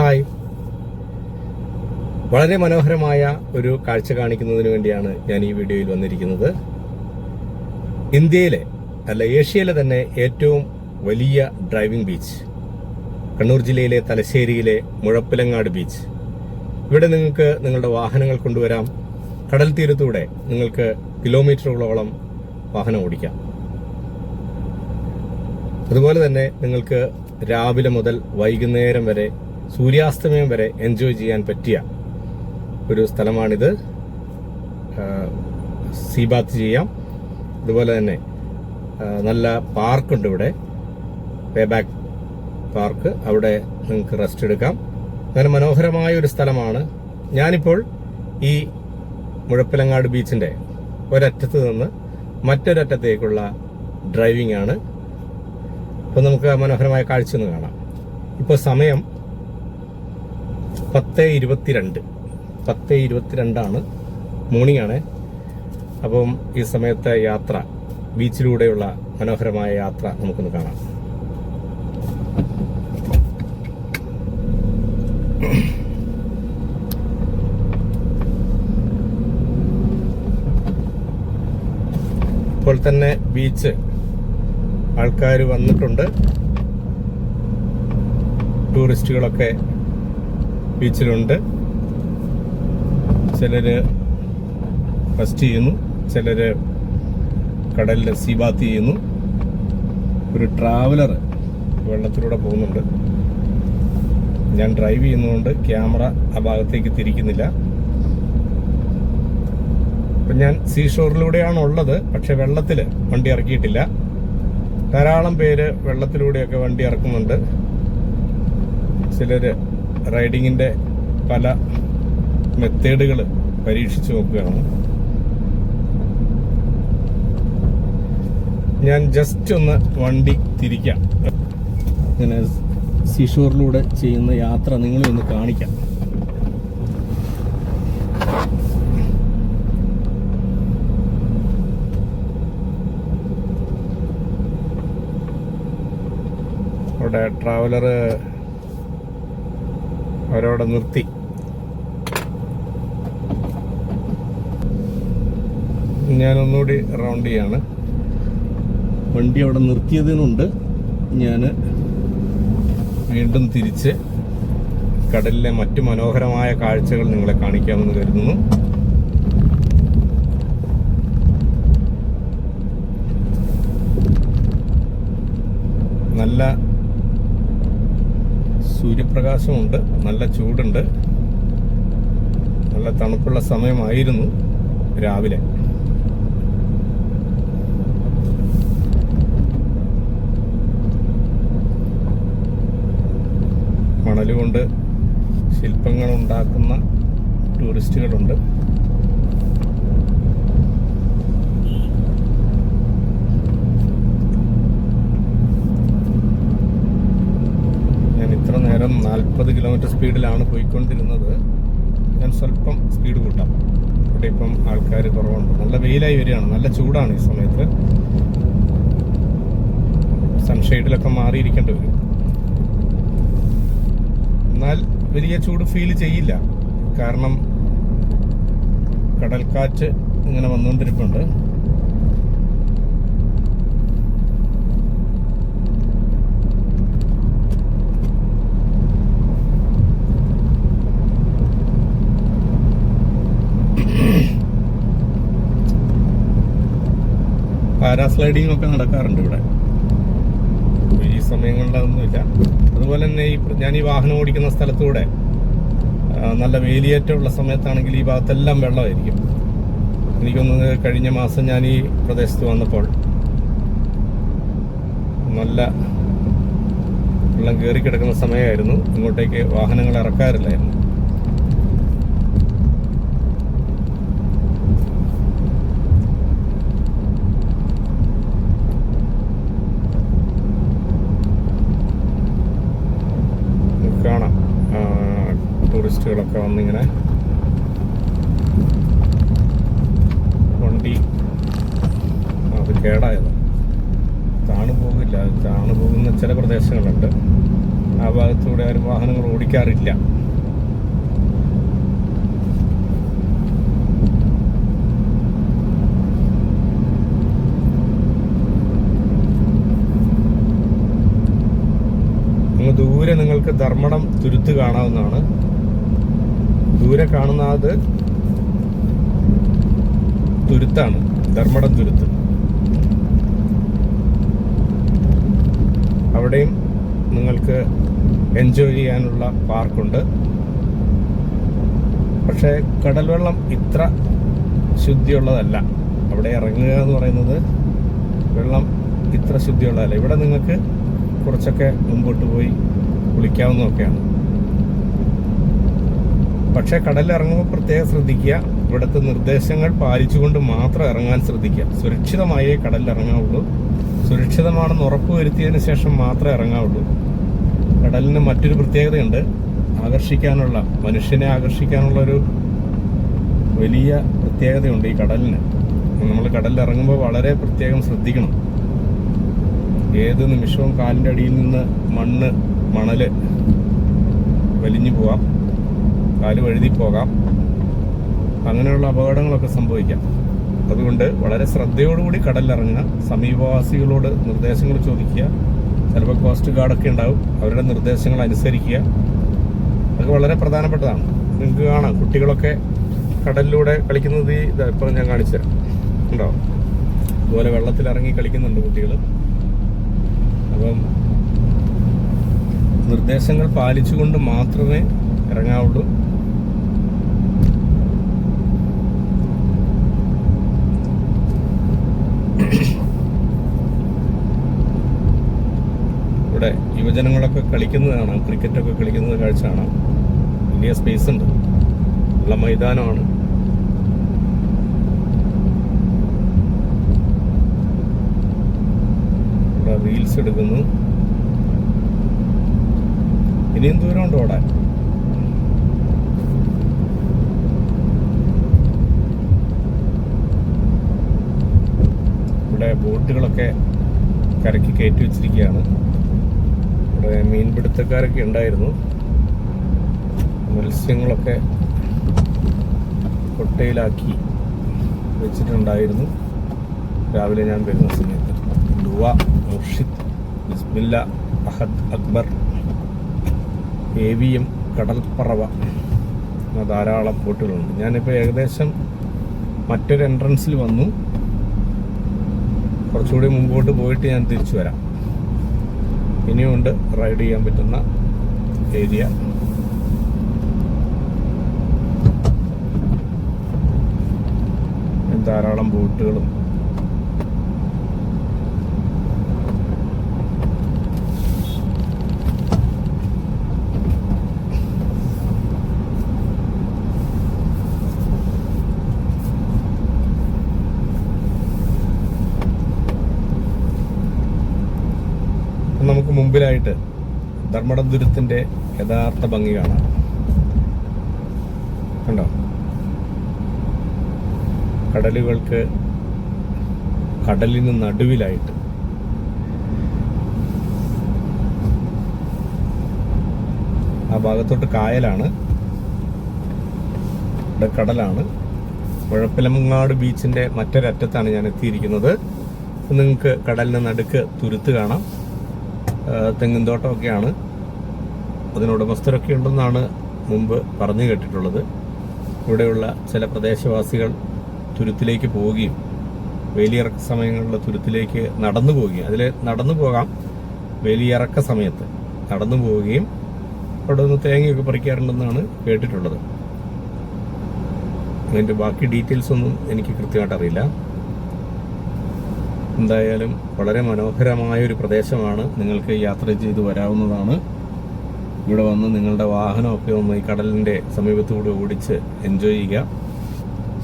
Hi. വളരെ മനോഹരമായ ഒരു കാഴ്ച കാണിക്കുന്നതിന് വേണ്ടിയാണ് ഞാൻ ഈ വീഡിയോയിൽ വന്നിരിക്കുന്നത്. ഇന്ത്യയിലെ അല്ല ഏഷ്യയിലെ തന്നെ ഏറ്റവും വലിയ ഡ്രൈവിംഗ് ബീച്ച് കണ്ണൂർ ജില്ലയിലെ തലശ്ശേരിയിലെ മുഴപ്പിലങ്ങാട് ബീച്ച് ഇവിടെ നിങ്ങൾക്ക് നിങ്ങളുടെ വാഹനങ്ങൾ കൊണ്ടുവരാം. കടൽ തീരത്തൂടെ നിങ്ങൾക്ക് കിലോമീറ്ററുകളോളം വാഹനം ഓടിക്കാം. അതുപോലെ തന്നെ നിങ്ങൾക്ക് രാവിലെ മുതൽ വൈകുന്നേരം വരെ സൂര്യാസ്തമയം വരെ എൻജോയ് ചെയ്യാൻ പറ്റിയ ഒരു സ്ഥലമാണിത്. സീ ബാത്ത് ചെയ്യാം. അതുപോലെ തന്നെ നല്ല പാർക്കുണ്ട് ഇവിടെ. പേ ബാക്ക് പാർക്ക് അവിടെ നിങ്ങൾക്ക് റെസ്റ്റ് എടുക്കാം. അങ്ങനെ മനോഹരമായ ഒരു സ്ഥലമാണ്. ഞാനിപ്പോൾ ഈ മുഴപ്പിലങ്ങാട് ബീച്ചിന്റെ ഒരറ്റത്ത് നിന്ന് മറ്റൊരറ്റത്തേക്കുള്ള ഡ്രൈവിംഗ് ആണ്. അപ്പോൾ നമുക്ക് മനോഹരമായ കാഴ്ച ഒന്ന് കാണാം. ഇപ്പോൾ സമയം പത്ത് ഇരുപത്തിരണ്ട്. പത്ത് ഇരുപത്തിരണ്ടാണ് മോർണിംഗ് അപ്പം ഈ സമയത്തെ യാത്ര ബീച്ചിലൂടെയുള്ള മനോഹരമായ യാത്ര നമുക്കൊന്ന് കാണാം. ഇപ്പോൾ തന്നെ ബീച്ച് ആൾക്കാർ വന്നിട്ടുണ്ട്. ടൂറിസ്റ്റുകളൊക്കെ ബീച്ചിലുണ്ട്. ചിലർ ഫസ്റ്റ് ചെയ്യുന്നു ചിലർ കടലിൽ സീബാത്ത് ചെയ്യുന്നു. ഒരു ട്രാവലർ വെള്ളത്തിലൂടെ പോകുന്നുണ്ട്. ഞാൻ ഡ്രൈവ് ചെയ്യുന്നതുകൊണ്ട് ക്യാമറ ആ ഭാഗത്തേക്ക് തിരിക്കുന്നില്ല. അപ്പം ഞാൻ സീഷോറിലൂടെയാണ് ഉള്ളത് പക്ഷെ വെള്ളത്തിൽ വണ്ടി ഇറക്കിയിട്ടില്ല. ധാരാളം പേര് വെള്ളത്തിലൂടെയൊക്കെ വണ്ടി ഇറക്കുന്നുണ്ട്. ചിലര് റൈഡിങ്ങിന്റെ പല മെത്തേഡുകൾ പരീക്ഷിച്ചു നോക്കുകയാണ്. ഞാൻ ജസ്റ്റ് ഒന്ന് വണ്ടി തിരിക്കാം. ഇങ്ങനെ സിഷോറിലൂടെ ചെയ്യുന്ന യാത്ര നിങ്ങളെ ഒന്ന് കാണിക്കാം. അവിടെ ട്രാവലർ അവരവിടെ നിർത്തി. ഞാൻ ഒന്നുകൂടി റൗണ്ട് ചെയ്യാണ്. വണ്ടി അവിടെ നിർത്തിയതിനുണ്ട്. ഞാൻ വീണ്ടും തിരിച്ച് കടലിലെ മറ്റു മനോഹരമായ കാഴ്ചകൾ നിങ്ങളെ കാണിക്കാമെന്ന് കരുതുന്നു. നല്ല സൂര്യപ്രകാശമുണ്ട്. നല്ല ചൂടുണ്ട്. നല്ല തണുപ്പുള്ള സമയമായിരുന്നു രാവിലെ. മണലുകൊണ്ട് ശില്പങ്ങൾ ഉണ്ടാക്കുന്ന ടൂറിസ്റ്റുകളുണ്ട് ഞാൻ ഇത്ര നേരം നാൽപ്പത് കിലോമീറ്റർ സ്പീഡിലാണ് പോയിക്കൊണ്ടിരുന്നത്. ഞാൻ സ്വല്പം സ്പീഡ് കൂട്ടാം. ഇവിടെ ഇപ്പം ആൾക്കാർ കുറവുണ്ട്. നല്ല വെയിലായി വരികയാണ്. നല്ല ചൂടാണ് ഈ സമയത്ത്. സൺഷെയ്ഡിലൊക്കെ മാറിയിരിക്കേണ്ടി വരും. എന്നാൽ വലിയ ചൂട് ഫീൽ ചെയ്യില്ല. കാരണം കടൽക്കാറ്റ് ഇങ്ങനെ വന്നുകൊണ്ടിരിപ്പുണ്ട്. പാരാസ്ലൈഡിംഗ് ഒക്കെ നടക്കാറുണ്ട് ഇവിടെ. ഈ അതൊന്നുമില്ല. അതുപോലെ തന്നെ ഈ ഞാൻ ഈ വാഹനം ഓടിക്കുന്ന സ്ഥലത്തൂടെ നല്ല വേലിയേറ്റമുള്ള സമയത്താണെങ്കിൽ ഈ ഭാഗത്തെല്ലാം വെള്ളമായിരിക്കും. എനിക്കൊന്ന് കഴിഞ്ഞ മാസം ഞാൻ ഈ പ്രദേശത്ത് വന്നപ്പോൾ നല്ല വെള്ളം കയറി കിടക്കുന്ന സമയമായിരുന്നു. ഇങ്ങോട്ടേക്ക് വാഹനങ്ങൾ ഇറക്കാറില്ലായിരുന്നു നമുക്ക് കാണാം ആ, ടൂറിസ്റ്റുകളൊക്കെ വന്നിങ്ങനെ. വണ്ടി. അത് കേടായത്. താണു പോകില്ല താണു പോകുന്ന ചില പ്രദേശങ്ങളുണ്ട്. ആ ഭാഗത്തൂടെ ആരും വാഹനങ്ങൾ ഓടിക്കാറില്ല. ദൂരെ നിങ്ങൾക്ക് ധർമ്മടം തുരുത്ത് കാണാവുന്നതാണ്. ദൂരെ കാണുന്ന അത് തുരുത്താണ് ധർമ്മടം തുരുത്ത്. അവിടെയും നിങ്ങൾക്ക് എൻജോയ് ചെയ്യാനുള്ള പാർക്കുണ്ട് പക്ഷേ കടൽവെള്ളം ഇത്ര ശുദ്ധിയുള്ളതല്ല. അവിടെ ഇറങ്ങുക എന്ന് പറയുന്നത് വെള്ളം ഇത്ര ശുദ്ധിയുള്ളതല്ല. ഇവിടെ നിങ്ങൾക്ക് കുറച്ചൊക്കെ മുമ്പോട്ട് പോയി കുളിക്കാവുന്നതൊക്കെയാണ്. പക്ഷേ കടലിൽ ഇറങ്ങുമ്പോൾ പ്രത്യേകം ശ്രദ്ധിക്കുക. ഇവിടുത്തെ നിർദ്ദേശങ്ങൾ പാലിച്ചുകൊണ്ട് മാത്രം ഇറങ്ങാൻ ശ്രദ്ധിക്കുക. സുരക്ഷിതമായേ കടലിൽ ഇറങ്ങാവുള്ളൂ സുരക്ഷിതമാണെന്ന് ഉറപ്പുവരുത്തിയതിന് ശേഷം മാത്രമേ ഇറങ്ങാവുള്ളൂ. കടലിന് മറ്റൊരു പ്രത്യേകതയുണ്ട്. ആകർഷിക്കാനുള്ള മനുഷ്യനെ ആകർഷിക്കാനുള്ള ഒരു വലിയ പ്രത്യേകതയുണ്ട് ഈ കടലിന്. നമ്മൾ കടലിൽ ഇറങ്ങുമ്പോൾ വളരെ പ്രത്യേകം ശ്രദ്ധിക്കണം. ഏത് നിമിഷവും കാലിന്റെ അടിയിൽ നിന്ന് മണ്ണ് മണൽ വലിഞ്ഞു പോവാം. കാൽ വഴുതി പോകാം അങ്ങനെയുള്ള അപകടങ്ങളൊക്കെ സംഭവിക്കാം. അതുകൊണ്ട് വളരെ ശ്രദ്ധയോടുകൂടി കടലിലിറങ്ങുക. സമീപവാസികളോട് നിർദ്ദേശങ്ങൾ ചോദിക്കുക. ചിലപ്പോൾ കോസ്റ്റ് ഗാർഡൊക്കെ ഉണ്ടാവും. അവരുടെ നിർദ്ദേശങ്ങൾ അനുസരിക്കുക. അതൊക്കെ വളരെ പ്രധാനപ്പെട്ടതാണ്. നിങ്ങൾക്ക് കാണാം. കുട്ടികളൊക്കെ കടലിലൂടെ കളിക്കുന്നത് ഈ ഇപ്പം ഞാൻ കാണിച്ചു തരാം. ഉണ്ടോ? അതുപോലെ വെള്ളത്തിലിറങ്ങി കളിക്കുന്നുണ്ട് കുട്ടികൾ അപ്പം നിർദ്ദേശങ്ങൾ പാലിച്ചുകൊണ്ട് മാത്രമേ ഇറങ്ങാവുള്ളൂ ഇവിടെ യുവജനങ്ങളൊക്കെ കളിക്കുന്നത് കാണാം ക്രിക്കറ്റൊക്കെ കളിക്കുന്നത് കാഴ്ച കാണാം വലിയ സ്പേസ് ഉണ്ട്. ഉള്ള മൈതാനമാണ്. ഇവിടെ റീൽസ് എടുക്കുന്നു. ഇനിയും ദൂരമുണ്ട് ഓടാൻ ഇവിടെ ബോട്ടുകളൊക്കെ കരയ്ക്ക് കയറ്റി വെച്ചിരിക്കുകയാണ്. ഇവിടെ മീൻപിടുത്തക്കാരൊക്കെ ഉണ്ടായിരുന്നു. മത്സ്യങ്ങളൊക്കെ കൊട്ടയിലാക്കി വെച്ചിട്ടുണ്ടായിരുന്നു. രാവിലെ ഞാൻ വരുന്ന സമയത്ത്. Dua Murshid Bismilla Ahad Akbar A V M കടൽപ്പറവ ധാരാളം ബോട്ടുകളുണ്ട്. ഞാനിപ്പോൾ ഏകദേശം മറ്റൊരു എൻട്രൻസിൽ വന്നു. കുറച്ചുകൂടി മുമ്പോട്ട് പോയിട്ട് ഞാൻ തിരിച്ചു വരാം. ഇനിയുമുണ്ട് റൈഡ് ചെയ്യാൻ പറ്റുന്ന ഏരിയ. ധാരാളം ബോട്ടുകളും അപ്പം നമുക്ക് മുമ്പിലായിട്ട് ധർമ്മടം ദുരത്തിന്റെ യഥാർത്ഥ ഭംഗി കാണാം. കണ്ടോ? കടലുകൾക്ക് കടലിന് നടുവിലായിട്ട് ആ ഭാഗത്തോട്ട് കായലാണ്. ഇവിടെ കടലാണ്. മുഴപ്പിലങ്ങാട് ബീച്ചിന്റെ മറ്റൊരറ്റത്താണ് ഞാൻ എത്തിയിരിക്കുന്നത്. നിങ്ങൾക്ക് കടലിന് നടുക്ക് തുരുത്ത് കാണാം. ആ, തെങ്ങിൻതോട്ടമൊക്കെയാണ്. അതിനോട് ഉടമസ്ഥരൊക്കെ ഉണ്ടെന്നാണ് മുമ്പ് പറഞ്ഞു കേട്ടിട്ടുള്ളത്. ഇവിടെയുള്ള ചില പ്രദേശവാസികൾ തുരുത്തിലേക്ക് പോവുകയും വേലിയിറക്ക സമയങ്ങളിൽ തുരുത്തിലേക്ക് നടന്നു പോവുകയും അതിൽ നടന്നു പോകാം. വേലിയിറക്ക സമയത്ത് നടന്നു പോവുകയും അവിടെ നിന്ന് തേങ്ങയൊക്കെ പറിക്കാറുണ്ടെന്നാണ് കേട്ടിട്ടുള്ളത്. അതിന്റെ ബാക്കി ഡീറ്റെയിൽസ് ഒന്നും എനിക്ക് കൃത്യമായിട്ട് അറിയില്ല. എന്തായാലും വളരെ മനോഹരമായ ഒരു പ്രദേശമാണ് നിങ്ങൾക്ക് യാത്ര ചെയ്ത് വരാവുന്നതാണ്. ഇവിടെ വന്ന് നിങ്ങളുടെ വാഹനമൊക്കെ ഒന്ന് ഈ കടലിന്റെ സമീപത്തുകൂടി ഓടിച്ച് എൻജോയ് ചെയ്യുക.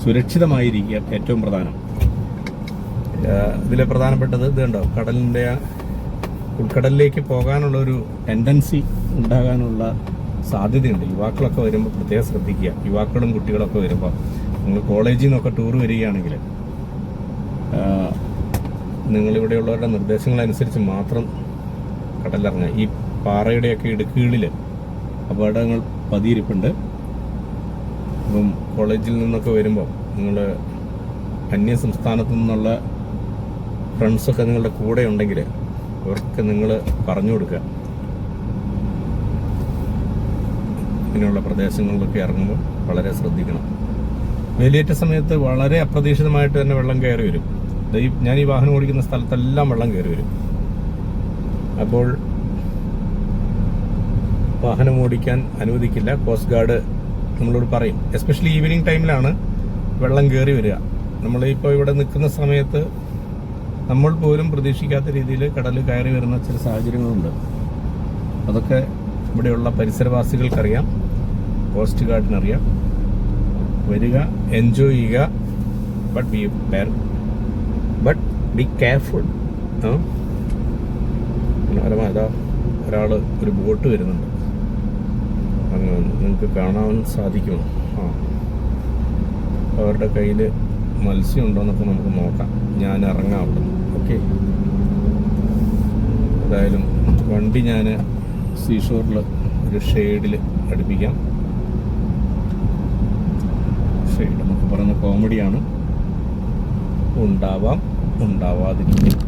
സുരക്ഷിതമായിരിക്കുക ഏറ്റവും പ്രധാനം. ഇതിലെ പ്രധാനപ്പെട്ടത് ഇത് കണ്ടോ? കടലിന്റെ ഉൾക്കടലിലേക്ക് പോകാനുള്ള ഒരു ടെൻഡൻസി ഉണ്ടാകാനുള്ള സാധ്യതയുണ്ട്. യുവാക്കളൊക്കെ വരുമ്പോൾ പ്രത്യേകം ശ്രദ്ധിക്കുക. യുവാക്കളും കുട്ടികളൊക്കെ വരുമ്പോൾ നിങ്ങൾ കോളേജിൽ നിന്നൊക്കെ ടൂർ വരികയാണെങ്കിൽ നിങ്ങളിവിടെയുള്ളവരുടെ നിർദ്ദേശങ്ങളനുസരിച്ച് മാത്രം കടലിറങ്ങുക ഈ പാറയുടെയൊക്കെ ഇടുക്കുകളിൽ അപകടങ്ങൾ പതിയിരിപ്പുണ്ട്. അപ്പം കോളേജിൽ നിന്നൊക്കെ വരുമ്പോൾ നിങ്ങൾ അന്യ സംസ്ഥാനത്തു നിന്നുള്ള ഫ്രണ്ട്സൊക്കെ നിങ്ങളുടെ കൂടെ ഉണ്ടെങ്കിൽ അവർക്ക് നിങ്ങൾ പറഞ്ഞു കൊടുക്കുക. ഇങ്ങനെയുള്ള പ്രദേശങ്ങളിലൊക്കെ ഇറങ്ങുമ്പോൾ വളരെ ശ്രദ്ധിക്കണം. വേലിയേറ്റ സമയത്ത് വളരെ അപ്രതീക്ഷിതമായിട്ട് തന്നെ വെള്ളം കയറി വരും. ഈ- ഞാൻ ഈ വാഹനം ഓടിക്കുന്ന സ്ഥലത്തെല്ലാം വെള്ളം കയറി വരും. അപ്പോൾ വാഹനം ഓടിക്കാൻ അനുവദിക്കില്ല. കോസ്റ്റ് ഗാർഡ് നമ്മളോട് പറയും. എസ്പെഷ്യലി ഈവനിങ് ടൈമിലാണ് വെള്ളം കയറി വരിക. നമ്മളിപ്പോൾ ഇവിടെ നിൽക്കുന്ന സമയത്ത് നമ്മൾ പോലും പ്രതീക്ഷിക്കാത്ത രീതിയിൽ കടൽ കയറി വരുന്ന ചില സാഹചര്യങ്ങളുണ്ട്. അതൊക്കെ ഇവിടെയുള്ള പരിസരവാസികൾക്കറിയാം. കോസ്റ്റ് ഗാർഡിനറിയാം വരിക എൻജോയ് ചെയ്യുക. But be but be careful മനോഹരമായ ഒരാൾ ഒരു ബോട്ട് വരുന്നുണ്ട്. അങ്ങ് നിങ്ങൾക്ക് കാണാൻ സാധിക്കുമോ? ആ. അവരുടെ കയ്യിൽ മത്സ്യം ഉണ്ടോയെന്നൊക്കെ നമുക്ക് നോക്കാം. ഞാൻ ഇറങ്ങാം അവിടെ. ഓക്കെ. എന്തായാലും വണ്ടി ഞാൻ സീഷോറിൽ ഒരു ഷെയ്ഡിൽ അടുപ്പിക്കാം. ഷെയ്ഡ് എന്നൊക്കെ പറയുന്ന കോമഡിയാണ് ഉണ്ടാവാം. ഉണ്ടാവാതിരിക്കും.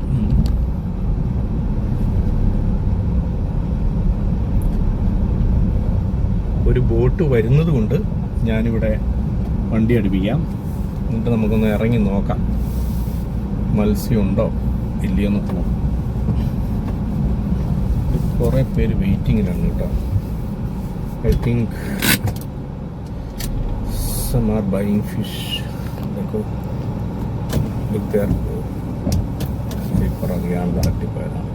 ഒരു ബോട്ട് വരുന്നത് കൊണ്ട് ഞാനിവിടെ വണ്ടി അടുപ്പിക്കാം. എന്നിട്ട് നമുക്കൊന്ന് ഇറങ്ങി നോക്കാം. മത്സ്യമുണ്ടോ? ഇല്ലയോ എന്ന് പോകാം കുറേ പേര് വെയിറ്റിങ്ങിലാണ് കേട്ടോ. I think some are buying fish പുറകെയാണ് തട്ടിപ്പോയതാണ്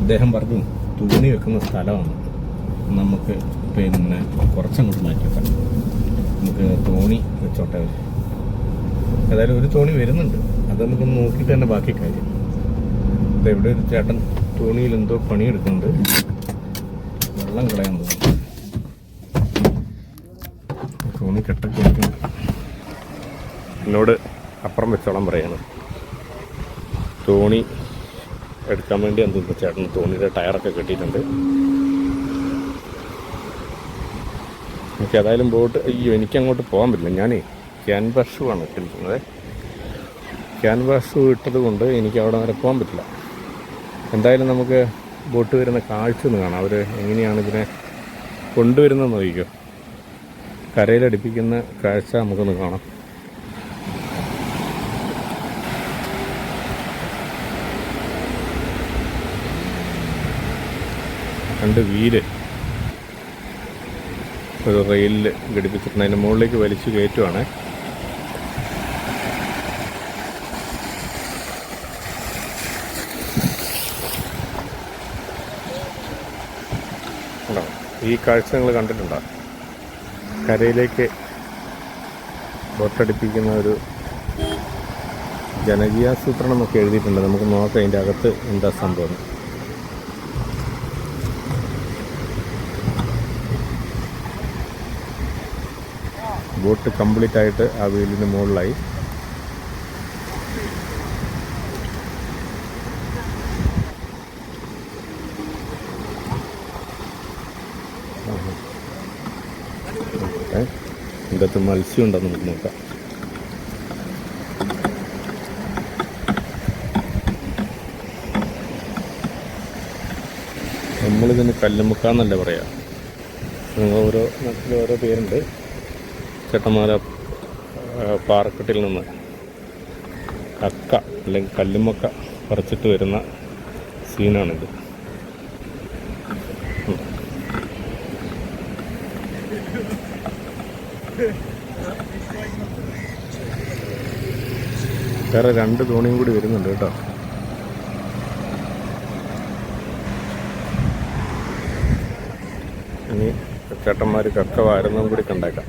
അദ്ദേഹം പറഞ്ഞു തൂണി വെക്കുന്ന സ്ഥലമാണ്. നമുക്ക് പിന്നെ കുറച്ചങ്ങോട്ട് മാറ്റി വെക്കണം നമുക്ക് തോണി വെച്ചോട്ടെ. ഏതായാലും ഒരു തോണി വരുന്നുണ്ട്. അത് നമുക്ക് നോക്കിയിട്ട് തന്നെ ബാക്കി കാര്യം. ഇവിടെ ഒരു ചേട്ടൻ തോണിയിൽ എന്തോ പണിയെടുക്കുന്നുണ്ട്. വെള്ളം കളയാൻ തോന്നുന്നു തോണി കെട്ടൊക്കെ. എന്നോട് അപ്പുറം വെച്ചോളം പറയാണ്. തോണി എടുക്കാൻ വേണ്ടി എന്ത് ചേട്ടൻ തോണിയുടെ ടയറൊക്കെ കെട്ടിയിട്ടുണ്ട്. എനിക്ക് ഏതായാലും ബോട്ട് അയ്യോ എനിക്ക് അങ്ങോട്ട് പോകാൻ പറ്റില്ല. ഞാനേ ക്യാൻവാസ് ഷൂ ആണ് ഇട്ടിരിക്കുന്നത്. ക്യാൻവാസ് ഷൂ ഇട്ടത് കൊണ്ട് എനിക്ക് അവിടെ വരെ പോകാൻ പറ്റില്ല. എന്തായാലും നമുക്ക് ബോട്ട് വരുന്ന കാഴ്ച ഒന്ന് കാണാം. അവർ എങ്ങനെയാണ് ഇതിനെ കൊണ്ടുവരുന്നതെന്ന് നോക്കിക്കോ. കരയിലടിപ്പിക്കുന്ന കാഴ്ച നമുക്കൊന്ന് കാണാം. രണ്ട് വീൽ ഒരു റെയിലിൽ ഘടിപ്പിച്ചിട്ടുണ്ട്. അതിന്റെ മുകളിലേക്ക് വലിച്ചു കയറ്റുവാണ്? ഈ കാഴ്ച നിങ്ങൾ കണ്ടിട്ടുണ്ടോ? കരയിലേക്ക് ബോട്ടടിപ്പിക്കുന്ന ഒരു ജനകീയാസൂത്രണം എന്നൊക്കെ എഴുതിയിട്ടുണ്ട്. നമുക്ക് നോക്കാം അതിന്റെ അകത്ത് എന്താ സംഭവം. ബോട്ട് കംപ്ലീറ്റ് ആയിട്ട് ആ വീലിന് മുകളിലായി. അകത്ത് മത്സ്യം ഉണ്ടോ നമുക്ക് നോക്കാം. നമ്മളിതിന് കല്ലുമുക്കാന്നല്ല പറയാ. ഓരോ നാട്ടിലും ഓരോ പേരുണ്ട്. ചേട്ടന്മാരെ പാറക്കെട്ടിൽ നിന്ന് അക്ക അല്ലെങ്കിൽ കല്ലുമക്ക പറിച്ചിട്ട് വരുന്ന സീനാണിത്. വേറെ രണ്ട് തോണിയും കൂടി വരുന്നുണ്ട് കേട്ടോ. ഇനി ചേട്ടന്മാർ കക്ക വാരുന്നതും കൂടി കണ്ടേക്കാം.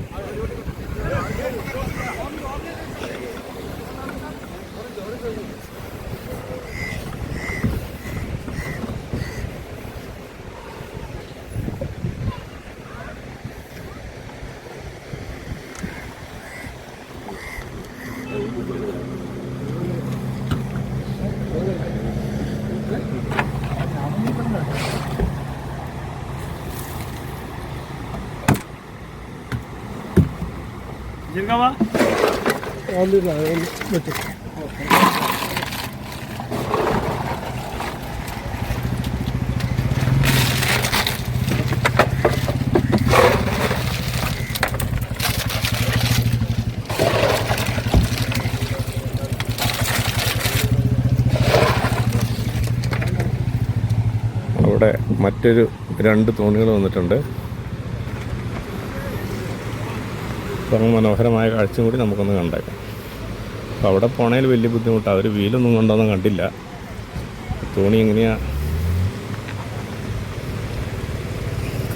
അവിടെ മറ്റൊരു രണ്ട് തോണികൾ വന്നിട്ടുണ്ട്. അപ്പം മനോഹരമായ കാഴ്ചയും കൂടി നമുക്കൊന്ന് കണ്ടേക്കാം. അപ്പോൾ അവിടെ പോണേൽ വലിയ ബുദ്ധിമുട്ടാണ് അവർ വീലൊന്നും കൊണ്ടൊന്നും കണ്ടില്ല. തോണി എങ്ങനെയാ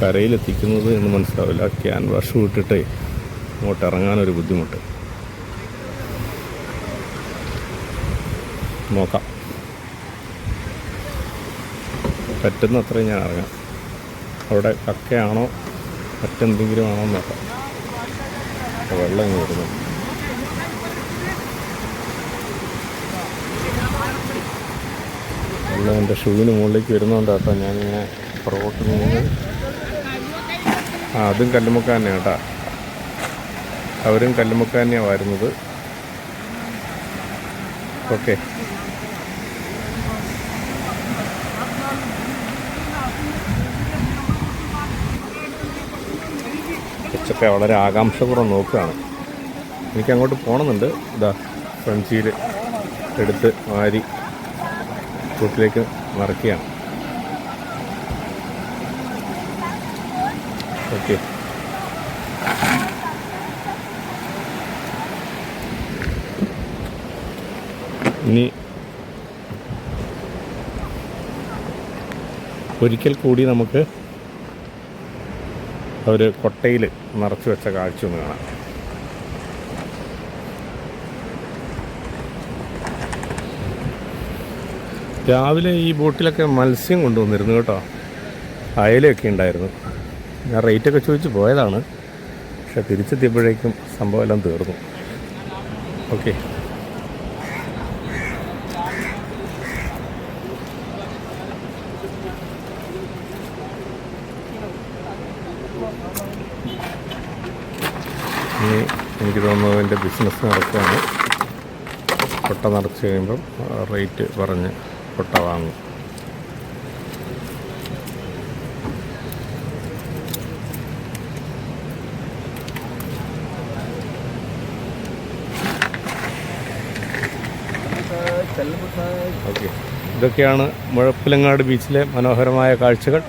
കരയിലെത്തിക്കുന്നത് എന്ന് മനസ്സിലാവില്ല. ക്യാൻവാഷ് വിട്ടിട്ടേ അങ്ങോട്ട് ഇറങ്ങാനൊരു ബുദ്ധിമുട്ട്. നോക്കാം. പറ്റുന്ന അത്രയും ഞാൻ ഇറങ്ങാം. അവിടെ കക്കയാണോ? മറ്റെന്തെങ്കിലും ആണോ നോക്കാം. വെള്ളം കയറുന്നു വെള്ളം എന്റെ ഷൂവിന് മുകളിലേക്ക് വരുന്നുണ്ട് കേട്ടോ. ഞാനിങ്ങനെ പുറകോട്ട് നീങ്ങി ആ അതും കല്ലുമുക്ക തന്നെയാണ് കേട്ടോ. അവരും കല്ലുമുക്ക തന്നെയാണ് വരുന്നത്. ഓക്കെ. കൊച്ചൊക്കെ വളരെ ആകാംക്ഷപൂർവം നോക്കുകയാണ്. എനിക്ക് അങ്ങോട്ട് പോകണമെന്നുണ്ട് ഇതാ ഫ്രഞ്ചിയിൽ എടുത്ത് വാരി കൂട്ടിലേക്ക് മറക്കുകയാണ്. ഓക്കെ. ഇനി ഒരിക്കൽ കൂടി നമുക്ക് അവർ കൊട്ടയിൽ നിറച്ചു വെച്ച കാഴ്ച ഒന്ന് കാണാം. രാവിലെ ഈ ബോട്ടിലൊക്കെ മത്സ്യം കൊണ്ടുവന്നിരുന്നു കേട്ടോ. അയലയൊക്കെ ഉണ്ടായിരുന്നു. ഞാൻ റേറ്റൊക്കെ ചോദിച്ച് പോയതാണ്. പക്ഷെ തിരിച്ചെത്തിയപ്പോഴേക്കും സംഭവം എല്ലാം തീർന്നു. ഓക്കെ ഇനി എനിക്ക് ബിസിനസ് നടക്കുകയാണ് കൊട്ട നിറച്ച് കഴിയുമ്പം റേറ്റ് പറഞ്ഞ് കൊട്ട വാങ്ങും. ഇതൊക്കെയാണ് മുഴപ്പിലങ്ങാട് ബീച്ചിലെ മനോഹരമായ കാഴ്ചകൾ.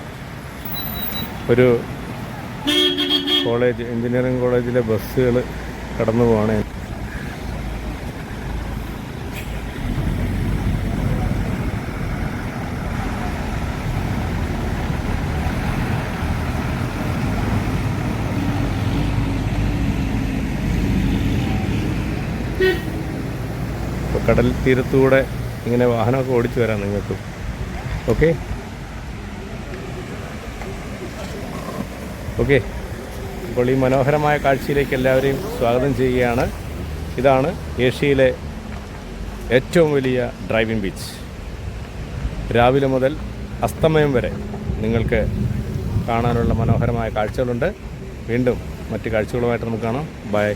ഒരു കോളേജ് എഞ്ചിനീയറിംഗ് കോളേജിലെ ബസ്സുകൾ കടന്നു പോവാണ്. കടൽ തീരത്തൂടെ ഇങ്ങനെ വാഹനമൊക്കെ ഓടിച്ചു വരാം നിങ്ങൾക്ക്. ഓക്കെ ഓക്കെ അപ്പോൾ ഈ മനോഹരമായ കാഴ്ചയിലേക്ക് എല്ലാവരെയും സ്വാഗതം ചെയ്യുകയാണ്. ഇതാണ് ഏഷ്യയിലെ ഏറ്റവും വലിയ ഡ്രൈവിംഗ് ബീച്ച് രാവിലെ മുതൽ അസ്തമയം വരെ നിങ്ങൾക്ക് കാണാനുള്ള മനോഹരമായ കാഴ്ചകളുണ്ട്. വീണ്ടും മറ്റ് കാഴ്ചകളുമായിട്ട് നമുക്ക് കാണാം. ബൈ